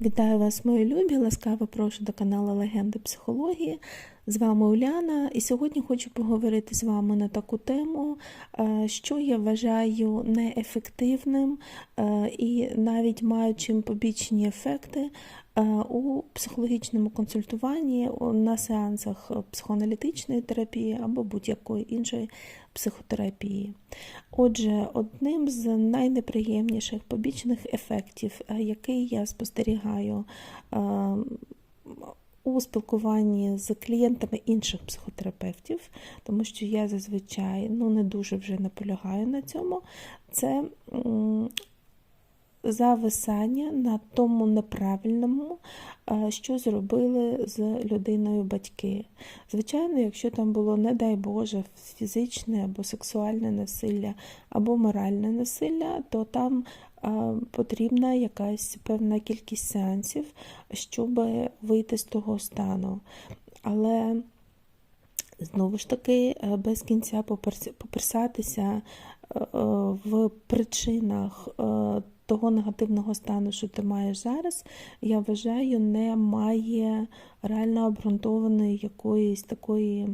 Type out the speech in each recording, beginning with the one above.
Вітаю вас, мої любі! Ласкаво прошу до каналу Легенди психології. З вами Уляна, і сьогодні хочу поговорити з вами на таку тему, е, що я вважаю неефективним е, і навіть маючим побічні ефекти е, у психологічному консультуванні на сеансах психоаналітичної терапії або будь-якої іншої психотерапії. Отже, одним з найнеприємніших побічних ефектів, який я спостерігаю у спілкуванні з клієнтами інших психотерапевтів, тому що я зазвичай ну, не дуже вже наполягаю на цьому, це зависання на тому неправильному, що зробили з людиною батьки. Звичайно, якщо там було, не дай Боже, фізичне або сексуальне насилля, або моральне насилля, то там потрібна якась певна кількість сеансів, щоб вийти з того стану. Але знову ж таки, без кінця поперсатися е, в причинах е, того негативного стану, що ти маєш зараз, я вважаю, не має реально обґрунтованої якоїсь такої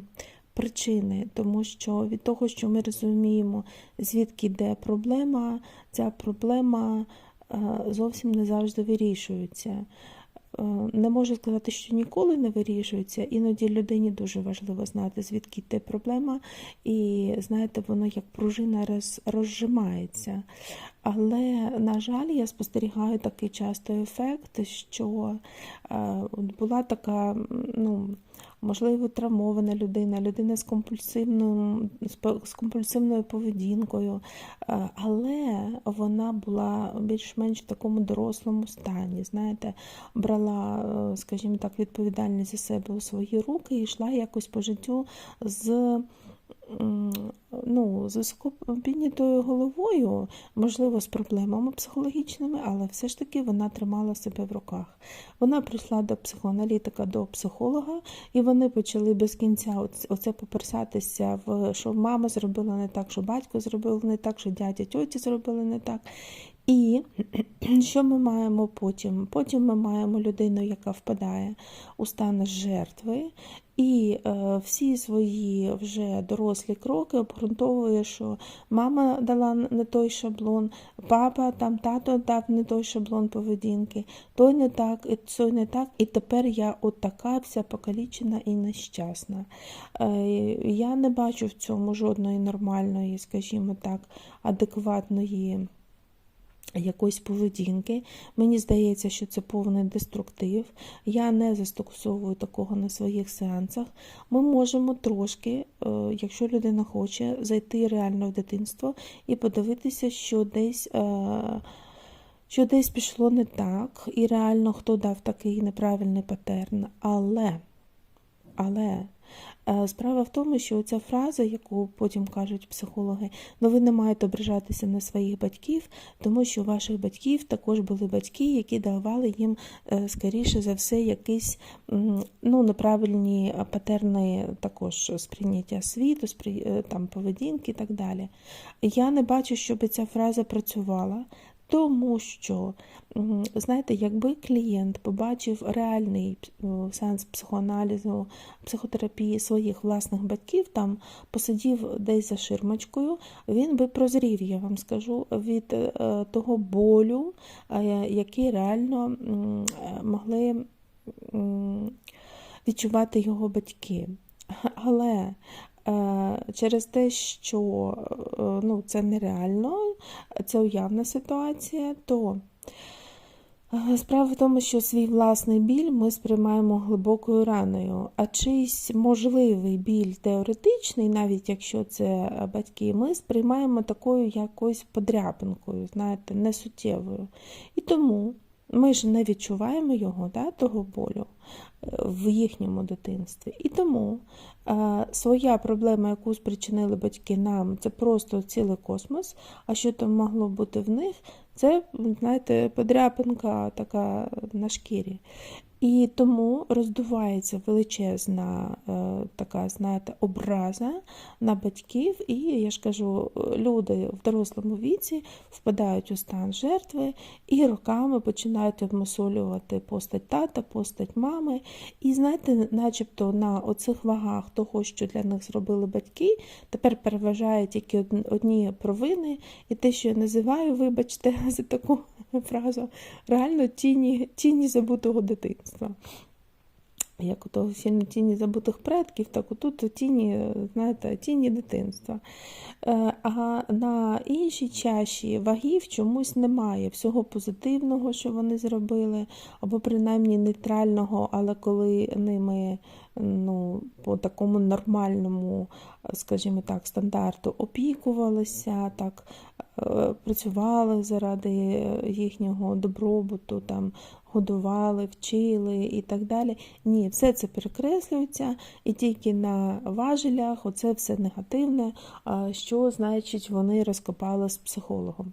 причини, тому що від того, що ми розуміємо, звідки йде проблема, ця проблема е, зовсім не завжди вирішується. Е, не можу сказати, що ніколи не вирішується. Іноді людині дуже важливо знати, звідки йде проблема, і знаєте, воно як пружина розжимається. Але, на жаль, я спостерігаю такий часто ефект, що е, була така, ну, можливо, травмована людина, людина з компульсивною, з компульсивною поведінкою, е, але вона була більш-менш в такому дорослому стані. Знаєте, брала, е, скажімо так, відповідальність за себе у свої руки і йшла якось по життю з ну, з високо піднятою головою, можливо, з проблемами психологічними, але все ж таки вона тримала себе в руках. Вона прийшла до психоаналітика, до психолога, і вони почали без кінця оце поперсатися, в що мама зробила не так, що батько зробив не так, що дядя тьоті зробили не так. І що ми маємо потім? Потім ми маємо людину, яка впадає у стан жертви, і е, всі свої вже дорослі кроки обґрунтовує, що мама дала не той шаблон, папа там тато дав не той шаблон поведінки, той не так, і той не так, і тепер я от така вся покалічена і нещасна. Е, я не бачу в цьому жодної нормальної, скажімо так, адекватної якоїсь поведінки. Мені здається, що це повний деструктив. Я не застосовую такого на своїх сеансах. Ми можемо трошки, е, якщо людина хоче, зайти реально в дитинство і подивитися, що десь. Е, що десь пішло не так, і реально хто дав такий неправильний патерн, але, але справа в тому, що ця фраза, яку потім кажуть психологи, ну ви не маєте ображатися на своїх батьків, тому що у ваших батьків також були батьки, які давали їм, е, скоріше за все, якісь ну, неправильні патерни також сприйняття світу, е, там, поведінки і так далі. Я не бачу, щоб ця фраза працювала. Тому що, знаєте, якби клієнт побачив реальний сенс психоаналізу, психотерапії своїх власних батьків, там посидів десь за ширмочкою, він би прозрів, я вам скажу, від е, того болю, е, який реально могли відчувати його батьки. Але Е, через те, що е, ну, це нереально, це уявна ситуація, то е, справа в тому, що свій власний біль ми сприймаємо глибокою раною, а чийсь можливий біль теоретичний, навіть якщо це батьки, ми сприймаємо такою якоюсь подряпинкою, знаєте, несуттєвою. І тому ми ж не відчуваємо його, да, того болю в їхньому дитинстві. І тому е, своя проблема, яку спричинили батьки нам, це просто цілий космос. А що там могло бути в них, це, знаєте, подряпинка така на шкірі. І тому роздувається величезна е, така, знаєте, образа на батьків, і я ж кажу, люди в дорослому віці впадають у стан жертви і роками починають обмусолювати постать тата, постать мами. І знаєте, начебто на оцих вагах того, що для них зробили батьки, тепер переважає тільки одні провини, і те, що я називаю, вибачте, за таку фразу, реально тіні, тіні забутого дитинства. Як у того фільму Тіні забутих предків, так отут тіні, знаєте, тіні дитинства. Е, А на іншій чаші вагів чомусь немає всього позитивного, що вони зробили, або принаймні нейтрального, але коли ними ну, по такому нормальному, скажімо так, стандарту опікувалися, так, е, працювали заради їхнього добробуту, там, годували, вчили і так далі. Ні, все це перекреслюється, і тільки на важелях оце все негативне, що значить вони розкопали з психологом.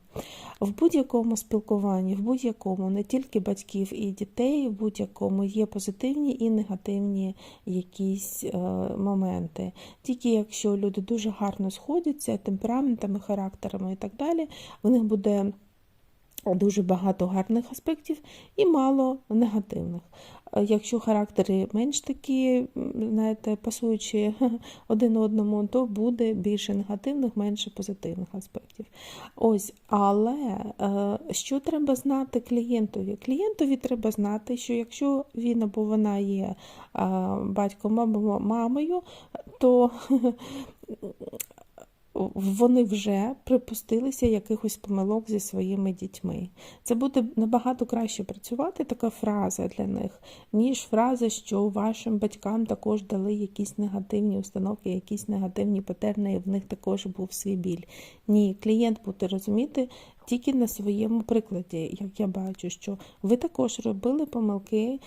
В будь-якому спілкуванні, в будь-якому, не тільки батьків і дітей, в будь-якому є позитивні і негативні якісь е, моменти. Тільки якщо люди дуже гарно сходяться темпераментами, характерами і так далі, в них буде дуже багато гарних аспектів і мало негативних. Якщо характери менш такі, знаєте, пасуючі один одному, то буде більше негативних, менше позитивних аспектів. Ось, але е, що треба знати клієнтові? Клієнтові треба знати, що якщо він або вона є е, батьком або мамою, то вони вже припустилися якихось помилок зі своїми дітьми. Це буде набагато краще працювати, така фраза для них, ніж фраза, що вашим батькам також дали якісь негативні установки, якісь негативні патерни, і в них також був свій біль. Ні, клієнт буде розуміти тільки на своєму прикладі, як я бачу, що ви також робили помилки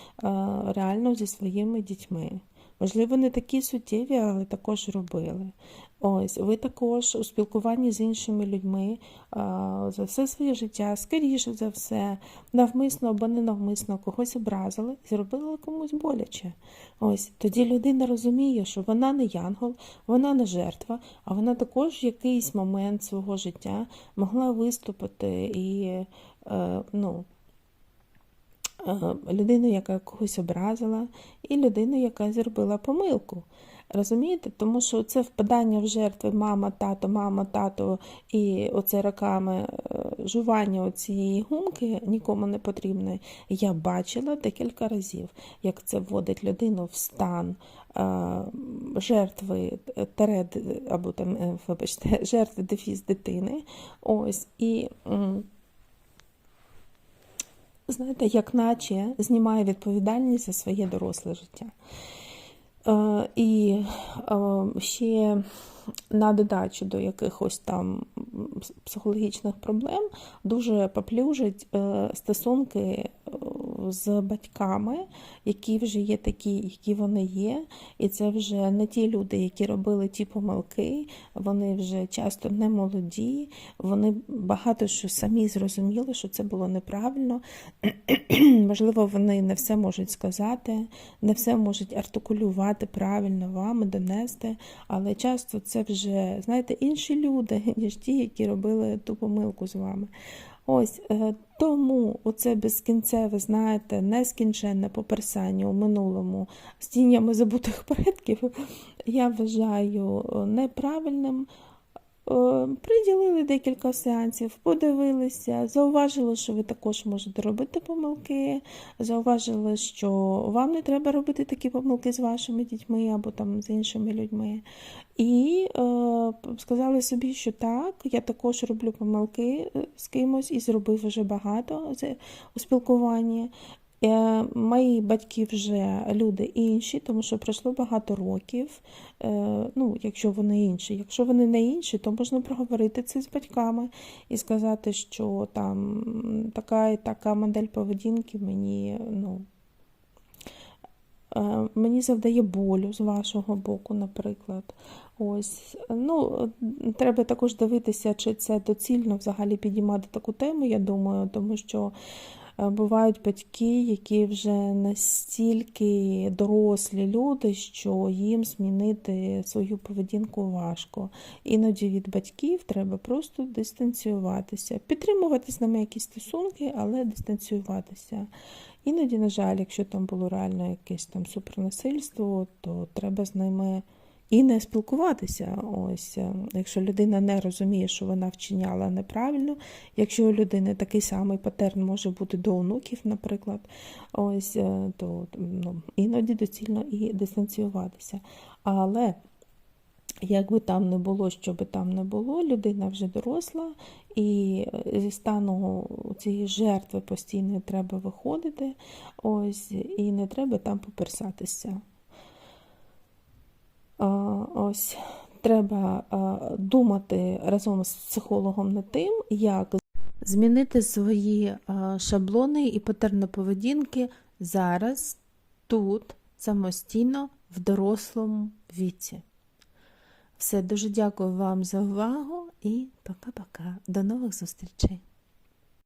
реально зі своїми дітьми. Можливо, не такі суттєві, але також робили. Ось, ви також у спілкуванні з іншими людьми за все своє життя, скоріше за все, навмисно або ненавмисно когось образили і зробили комусь боляче. Ось тоді людина розуміє, що вона не янгол, вона не жертва, а вона також в якийсь момент свого життя могла виступити і е, ну, людину, яка когось образила, і людину, яка зробила помилку. Розумієте? Тому що це впадання в жертви мама, тато, мама, тато і оце роками е, жування цієї гумки нікому не потрібне. Я бачила декілька разів, як це вводить людину в стан е, жертви теред, або там, е, вибачте, жертви дефіс дитини. Ось і. Знаєте, як наче знімає відповідальність за своє доросле життя. Е, І е, ще на додачу до якихось там психологічних проблем дуже поплюжить е, стосунки з батьками, які вже є такі, які вони є. І це вже не ті люди, які робили ті помилки, вони вже часто не молоді, вони багато що самі зрозуміли, що це було неправильно. Можливо, вони не все можуть сказати, не все можуть артикулювати правильно вам донести, але часто це вже, знаєте, інші люди, ніж ті, які робили ту помилку з вами. Ось е, тому оце безкінцеве, знаєте, нескінченне поперсання у минулому з тіннями забутих предків, я вважаю е, неправильним. Е, Приділили декілька сеансів, подивилися, зауважили, що ви також можете робити помилки, зауважили, що вам не треба робити такі помилки з вашими дітьми або там з іншими людьми. І е, сказали собі, що так, я також роблю помилки е, з кимось і зробив вже багато у спілкуванні. Е, Мої батьки вже люди інші, тому що пройшло багато років. Е, Ну, якщо вони інші. Якщо вони не інші, то можна проговорити це з батьками і сказати, що там така і така модель поведінки мені, ну, е, мені завдає болю з вашого боку, наприклад. Ось, ну, треба також дивитися, чи це доцільно взагалі підіймати таку тему, я думаю, тому що Бувають батьки, які вже настільки дорослі люди, що їм змінити свою поведінку важко. Іноді від батьків треба просто дистанціюватися, підтримувати з ними якісь стосунки, але дистанціюватися. Іноді, на жаль, якщо там було реально якесь там супернасильство, то треба з ними і не спілкуватися. Ось, е, якщо людина не розуміє, що вона вчиняла неправильно, якщо у людини такий самий патерн може бути до онуків, наприклад, ось, е, то ну, іноді доцільно і дистанціюватися. Але як би там не було, що би там не було, людина вже доросла, і е, зі стану цієї жертви постійно треба виходити, ось, і не треба там поперсатися. Ось треба думати разом з психологом над тим, як змінити свої шаблони і патерни поведінки зараз, тут, самостійно, в дорослому віці. Все, дуже дякую вам за увагу і пока-пока. До нових зустрічей!